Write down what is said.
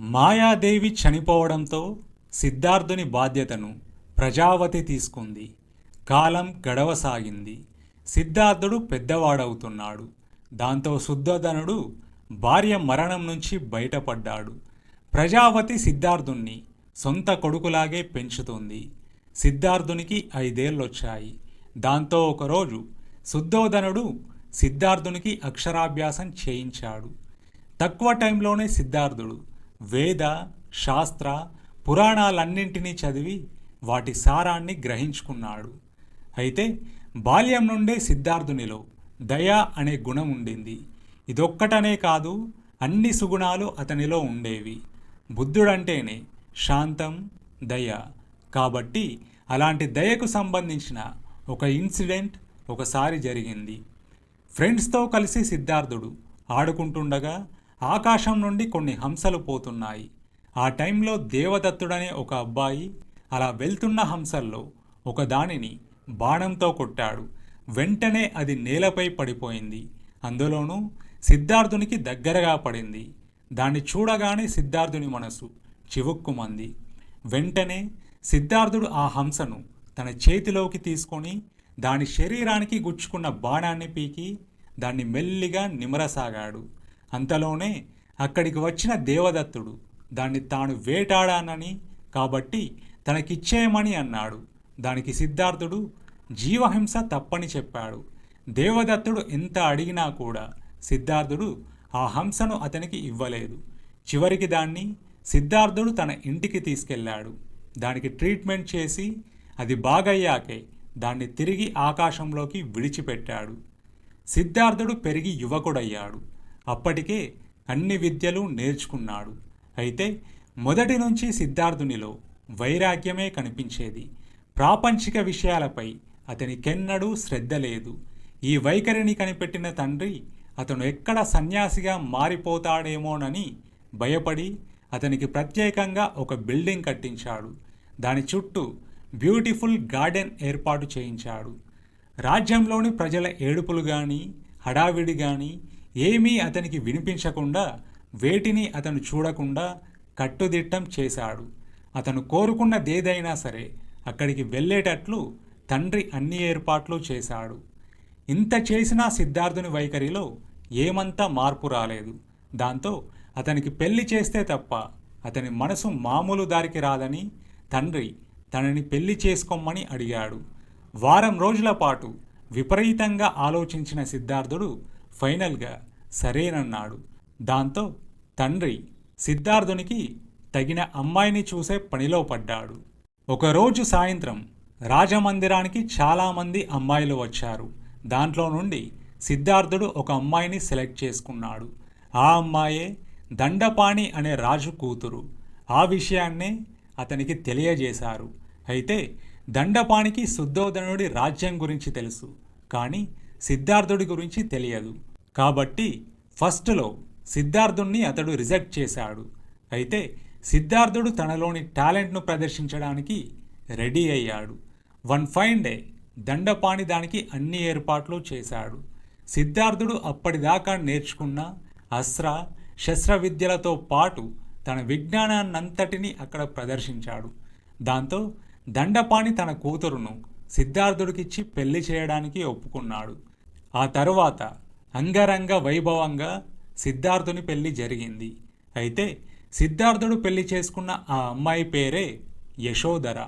మాయాదేవి చనిపోవడంతో సిద్ధార్థుని బాధ్యతను ప్రజావతి తీసుకుంది. కాలం గడవసాగింది. సిద్ధార్థుడు పెద్దవాడవుతున్నాడు. దాంతో శుద్ధోధనుడు భార్య మరణం నుంచి బయటపడ్డాడు. ప్రజావతి సిద్ధార్థుణ్ణి సొంత కొడుకులాగే పెంచుతుంది. సిద్ధార్థునికి ఐదేళ్ళొచ్చాయి. దాంతో ఒకరోజు శుద్ధోధనుడు సిద్ధార్థునికి అక్షరాభ్యాసం చేయించాడు. తక్కువ టైంలోనే సిద్ధార్థుడు వేద శాస్త్ర పురాణాలన్నింటినీ చదివి వాటి సారాన్ని గ్రహించుకున్నాడు. అయితే బాల్యం నుండే సిద్ధార్థునిలో దయ అనే గుణం ఉండింది. ఇదొక్కటనే కాదు అన్ని సుగుణాలు అతనిలో ఉండేవి. బుద్ధుడంటేనే శాంతం దయ. కాబట్టి అలాంటి దయకు సంబంధించిన ఒక ఇన్సిడెంట్ ఒకసారి జరిగింది. ఫ్రెండ్స్తో కలిసి సిద్ధార్థుడు ఆడుకుంటుండగా ఆకాశం నుండి కొన్ని హంసలు పోతున్నాయి. ఆ టైంలో దేవదత్తుడనే ఒక అబ్బాయి అలా వెళ్తున్న హంసల్లో ఒక దానిని బాణంతో కొట్టాడు. వెంటనే అది నేలపై పడిపోయింది. అందులోనూ సిద్ధార్థునికి దగ్గరగా పడింది. దాన్ని చూడగానే సిద్ధార్థుని మనసు చివుక్కుమంది. వెంటనే సిద్ధార్థుడు ఆ హంసను తన చేతిలోకి తీసుకొని దాని శరీరానికి గుచ్చుకున్న బాణాన్ని పీకి దాన్ని మెల్లిగా నిమరసాగాడు. అంతలోనే అక్కడికి వచ్చిన దేవదత్తుడు దాన్ని తాను వేటాడానని కాబట్టి తనకిచ్చేయమని అన్నాడు. దానికి సిద్ధార్థుడు జీవహింస తప్పని చెప్పాడు. దేవదత్తుడు ఎంత అడిగినా కూడా సిద్ధార్థుడు ఆ హంసను అతనికి ఇవ్వలేదు. చివరికి దాన్ని సిద్ధార్థుడు తన ఇంటికి తీసుకెళ్ళాడు. దానికి ట్రీట్మెంట్ చేసి అది బాగయ్యాకే దాన్ని తిరిగి ఆకాశంలోకి విడిచిపెట్టాడు. సిద్ధార్థుడు పెరిగి యువకుడయ్యాడు. అప్పటికే అన్ని విద్యలు నేర్చుకున్నాడు. అయితే మొదటి నుంచి సిద్ధార్థునిలో వైరాగ్యమే కనిపించేది. ప్రాపంచిక విషయాలపై అతనికెన్నడూ శ్రద్ధ లేదు. ఈ వైఖరిని కనిపెట్టిన తండ్రి అతను ఎక్కడ సన్యాసిగా మారిపోతాడేమోనని భయపడి అతనికి ప్రత్యేకంగా ఒక బిల్డింగ్ కట్టించాడు. దాని చుట్టూ బ్యూటిఫుల్ గార్డెన్ ఏర్పాటు చేయించాడు. రాజ్యంలోని ప్రజల ఏడుపులు కానీ హడావిడి కానీ ఏమీ అతనికి వినిపించకుండా వేటిని అతను చూడకుండా కట్టుదిట్టం చేశాడు. అతను కోరుకున్నదేదైనా సరే అక్కడికి వెళ్ళేటట్లు తండ్రి అన్ని ఏర్పాట్లు చేశాడు. ఇంత చేసినా సిద్ధార్థుని వైఖరిలో ఏమంతా మార్పు రాలేదు. దాంతో అతనికి పెళ్ళి చేస్తే తప్ప అతని మనసు మామూలు దారికి రాదని తండ్రి తనని పెళ్ళి చేసుకోమని అడిగాడు. వారం రోజుల పాటు విపరీతంగా ఆలోచించిన సిద్ధార్థుడు ఫైనల్గా సరేనన్నాడు. దాంతో తండ్రి సిద్ధార్థునికి తగిన అమ్మాయిని చూసే పనిలో పడ్డాడు. ఒకరోజు సాయంత్రం రాజమందిరానికి చాలామంది అమ్మాయిలు వచ్చారు. దాంట్లో నుండి సిద్ధార్థుడు ఒక అమ్మాయిని సెలెక్ట్ చేసుకున్నాడు. ఆ అమ్మాయే దండపాణి అనే రాజు కూతురు. ఆ విషయాన్నే అతనికి తెలియజేశారు. అయితే దండపాణికి శుద్ధోదనుడి రాజ్యం గురించి తెలుసు. కానీ సిద్ధార్థుడి గురించి తెలియదు. కాబట్టి ఫస్ట్లో సిద్ధార్థుణ్ణి అతడు రిజెక్ట్ చేశాడు. అయితే సిద్ధార్థుడు తనలోని టాలెంట్ను ప్రదర్శించడానికి రెడీ అయ్యాడు. వన్ ఫైన్ డే దండపాణి దానికి అన్ని ఏర్పాట్లు చేశాడు. సిద్ధార్థుడు అప్పటిదాకా నేర్చుకున్న అస్త్ర శస్త్ర విద్యలతో పాటు తన విజ్ఞానాన్నంతటిని అక్కడ ప్రదర్శించాడు. దాంతో దండపాణి తన కూతురును సిద్ధార్థుడికిచ్చి పెళ్ళి చేయడానికి ఒప్పుకున్నాడు. ఆ తరువాత అంగరంగ వైభవంగా సిద్ధార్థుని పెళ్ళి జరిగింది. అయితే సిద్ధార్థుడు పెళ్ళి చేసుకున్న ఆ అమ్మాయి పేరే యశోధర.